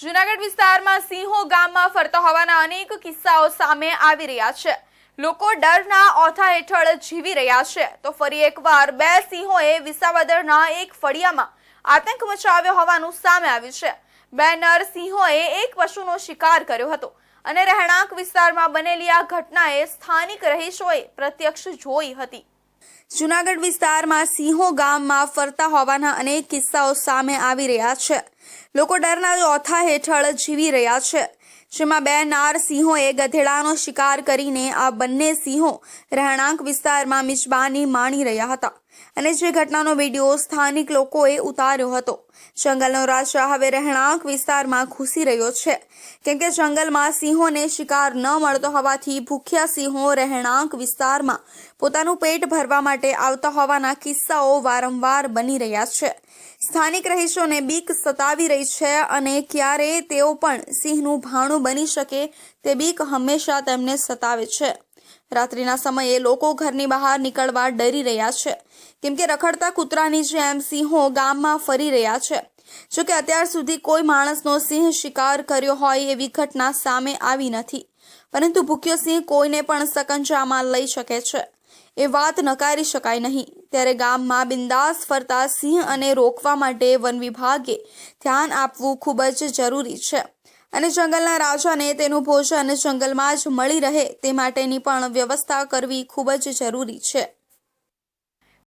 જુનાગઢ વિસ્તારમાં સિંહો ગામમાં ફરતા હોવાના અનેક કિસ્સાઓ સામે આવી રહ્યા છે. લોકો ડરના ઓથા હેઠળ જીવી રહ્યા છે. તો ફરી એકવાર બે સિંહોએ વિસાવદરના એક ફળિયામાં આતંક મચાવ્યો હોવાનું સામે આવ્યું છે. બે નર સિંહોએ એક પશુનો શિકાર કર્યો હતો અને રહેણાંક વિસ્તારમાં બનેલી આ ઘટનાએ સ્થાનિક રહીશોએ પ્રત્યક્ષ જોઈ હતી. જુનાગઢ વિસ્તારમાં સિંહો ગામમાં ફરતા હોવાના અનેક કિસ્સાઓ સામે આવી રહ્યા છે. લોકો ડરના ઓથા હેઠળ જીવી રહ્યા છે. જેમાં બે નાર સિંહોએ ગધેડાનો શિકાર કરીને આ બંને સિંહો રહેણાંક વિસ્તારમાં મિજબાની માણી રહ્યા હતા અને જે ઘટનાનો વીડિયો સ્થાનિક લોકોએ ઉતાર્યો હતો. જંગલનો રાજા હવે રહેણાંક વિસ્તારમાં ઘૂસી રહ્યો છે. કેમ કે જંગલમાં સિંહોને શિકાર ન મળતો હોવાથી ભૂખ્યા સિંહો રહેણાંક વિસ્તારમાં પોતાનું પેટ ભરવા માટે આવતા હોવાના કિસ્સાઓ વારંવાર બની રહ્યા છે. સ્થાનિક રહીશોને બીક સતાવી રહી છે અને ક્યારે તેઓ પણ સિંહનું ભાણું બની શકે તે બીક હંમેશા તેમને સતાવે છે. રાત્રિના સમયે લોકો ઘરની બહાર નીકળવા ડરી રહ્યા છે. કેમ કે રખડતા કૂતરાની જેમ સિંહો ગામમાં ફરી રહ્યા છે. જોકે અત્યાર સુધી કોઈ માણસનો સિંહ શિકાર કર્યો હોય એવી ઘટના સામે આવી નથી. પરંતુ ભૂખ્યો સિંહ કોઈને પણ સકંજામાં લઈ શકે છે. એ વાત નકારી શકાય નહીં. ત્યારે ગામમાં બિંદાસ ફરતા સિંહ અને રોકવા માટે વન વિભાગે ધ્યાન આપવું ખૂબ જ જરૂરી છે. અને જંગલના રાજાને તેનું ભોજન જંગલમાં જ મળી રહે તે માટેની પણ વ્યવસ્થા કરવી ખૂબ જ જરૂરી છે.